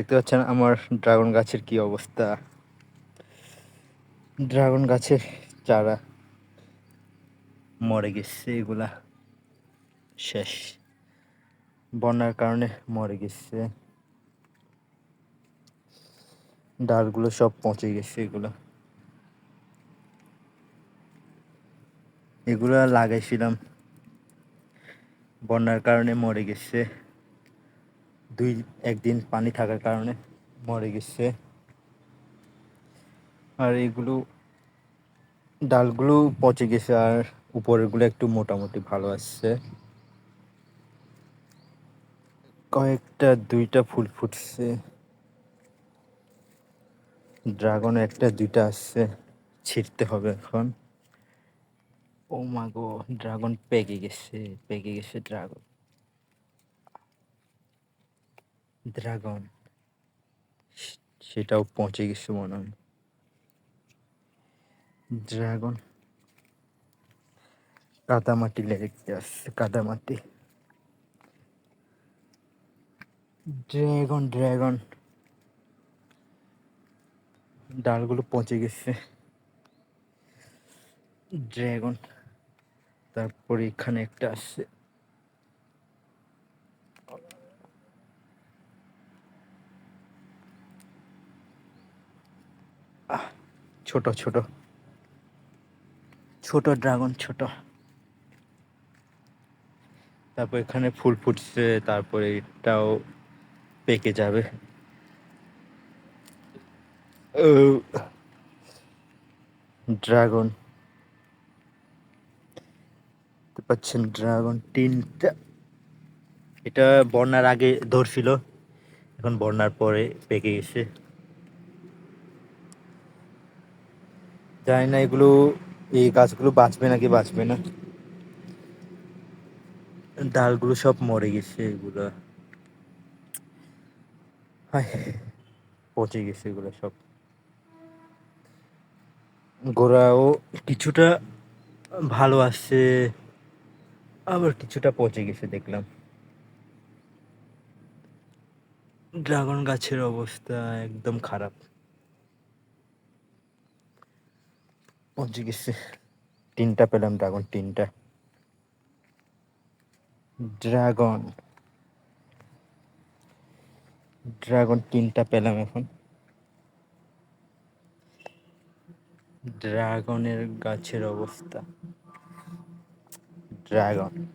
দেখতে পাচ্ছেন আমার ড্রাগন গাছের কি অবস্থা। ড্রাগন গাছের চারা মরে গেছে, এগুলা শেষ। বন্যার কারণে মরে গেছে। ডালগুলো সব পচে গেছে এগুলো। এগুলো লাগাইছিলাম। বন্যার কারণে মরে গেছে। দুই, একদিন পানি থাকার কারণে মরে গেছে। আর এগুলো, ডালগুলো পচে গেছে আর উপরেরগুলো একটু মোটামুটি ভালো আসছে কয়েকটা, দুইটা ফুল ফুটছে। ড্রাগন একটা, দুইটা আসছে ছিঁড়তে হবে এখন। ও মা গো ড্রাগন পেকে গেছে পেকে গেছে ড্রাগন। ড্রাগন। সেটাও পচে গেছে মনে হয়। ড্রাগন। কাদামাটি লেগে আসছে কাদামাটি। Dragon dragon. ডালগুলো পচে গেছে। ড্রাগন। তারপরে এখানে একটা আসছে ছোট ছোট। ছোট ড্রাগন ছোট। তারপর এখানে ফুল ফুটছে তারপরে এটাও পেকে যাবে। ড্রাগন। পাচ্ছেন ড্রাগন তিনটা। এটা বন্যার আগে ধরছিল এখন বন্যার পরে পেকে গেছে। জানি না, এগুলো এই গাছগুলো বাঁচবে নাকি বাঁচবে না। ডালগুলো সব মরে গেছে, এগুলো। পচে গেছে এগুলো সব। গোড়াও কিছুটা ভালো আসছে, আবার কিছুটা পচে গেছে, দেখলাম। ড্রাগন গাছের অবস্থা একদম খারাপ। পচে গেছে। তিনটা পেলাম, ড্রাগন তিনটা। ড্রাগন। ড্রাগন তিনটা পেলাম এখন। ড্রাগনের গাছের অবস্থা। ড্রাগন।